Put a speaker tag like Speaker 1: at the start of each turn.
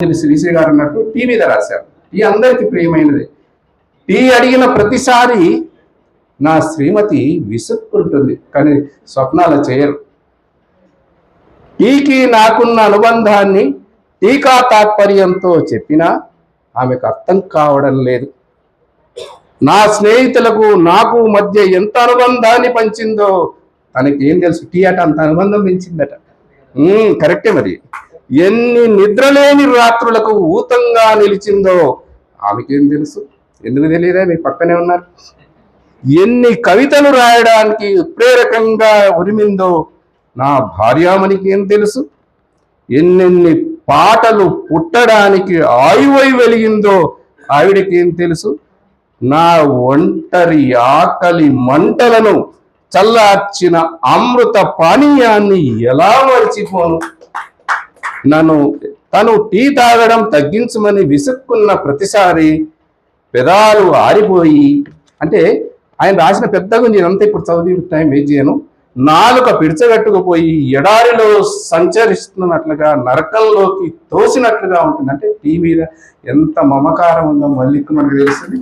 Speaker 1: శ్రీశ్రీ గారు అన్నట్టు టీ మీద రాశారు. టీ అందరికి ప్రియమైనది. టీ అడిగిన ప్రతిసారి నా శ్రీమతి విసుక్కుంటుంది కానీ స్వప్నాలు చేయరు. టీకి నాకున్న అనుబంధాన్ని టీకా తాత్పర్యంతో చెప్పినా ఆమెకు అర్థం కావడం లేదు. నా స్నేహితులకు నాకు మధ్య ఎంత అనుబంధాన్ని పంచిందో తనకి ఏం తెలుసు టీ అట అంత అనుబంధం పెంచిందట. కరెక్టే మరి. ఎన్ని నిద్రలేని రాత్రులకు ఊతంగా నిలిచిందో ఆమెకేం తెలుసు? ఎందుకు తెలియదా? మీ పక్కనే ఉన్నారు. ఎన్ని కవితలు రాయడానికి ఉత్ప్రేరకంగా ఉరిమిందో నా భార్యామణికి ఏం తెలుసు? ఎన్నెన్ని పాటలు పుట్టడానికి ఆయువై వెలిగిందో ఆవిడకి ఏం తెలుసు? నా ఒంటరి ఆకలి మంటలను చల్లార్చిన అమృత పానీయాన్ని ఎలా మర్చిపోను? నన్ను తను టీ తాగడం తగ్గించమని విసుక్కున్న ప్రతిసారి పెదాలు ఆరిపోయి అంటే ఆయన రాసిన పెద్దగా నేనంతా ఇప్పుడు చదివి టైం వేస్ట్ చేయను నాలుక పిడిచగట్టుకుపోయి ఎడారిలో సంచరిస్తున్నట్లుగా నరకంలోకి తోసినట్లుగా ఉంటుంది అంటే టీ మీద ఎంత మమకారం ఉందో మళ్ళీ మనకు తెలుస్తుంది.